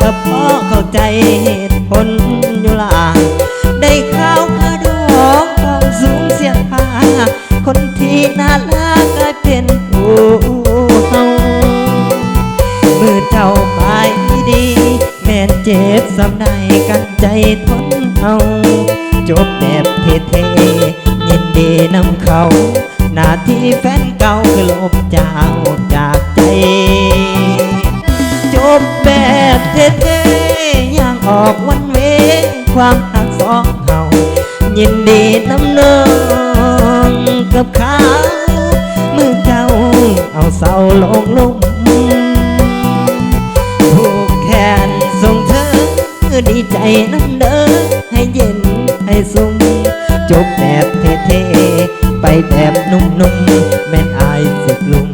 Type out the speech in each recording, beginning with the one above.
ก็พราะเข้าใจเหตุผลอยู่ลาได้ข้าวขาดอกของสูงเสียผ้าคนที่น่ารักกลายเป็นผู้เฮามือเจ้าไปดีแม่นเจ็บสำใดกันใจทนเอาจบแบบเท่ๆยินดีนำเขา หน้าที่แฟนเก่าคือลบเจ้าจากใจ อย่างอกวันเวความหักสองเฮายินดีน้ำนองกับเขามือเจ้าเอาเศร้าลงลุ่มผูกแขนส่งเธอดีใจน้ำเด้อให้เย็นให้สุ่มจบแบบเท่ๆไปแบบนุ่มๆแม่นอายสิกลุ่ม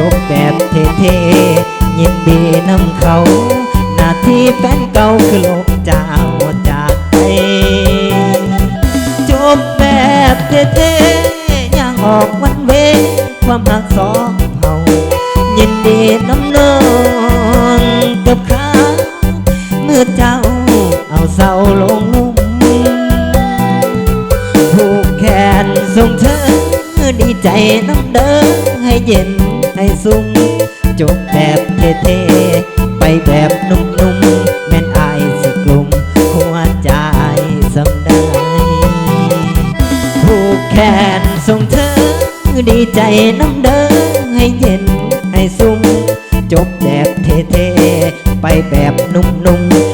จบแบบเท่ๆยินดีนำเขาหน้าที่แฟนเก่าคือลบจ้าจากไปจบแบบเท่ๆย่างออกวันเวความหักสองเฮายินดีน้ำนองกับเขาเมื่อเจ้าเอาเศร้าลงลุ่มผูกแขนส่งเธอดีใจน้ำเด้อให้เย็น ให้สุ่มจบแบบเท่ๆไปแบบนุ่มๆแม่นอายสิกลุ่มหัวใจสำได้ผูกแขนส่งเธอ ดีใจน้ำเด้อให้เย็นให้สุ่มจบแบบเท่ๆไปแบบนุ่มๆ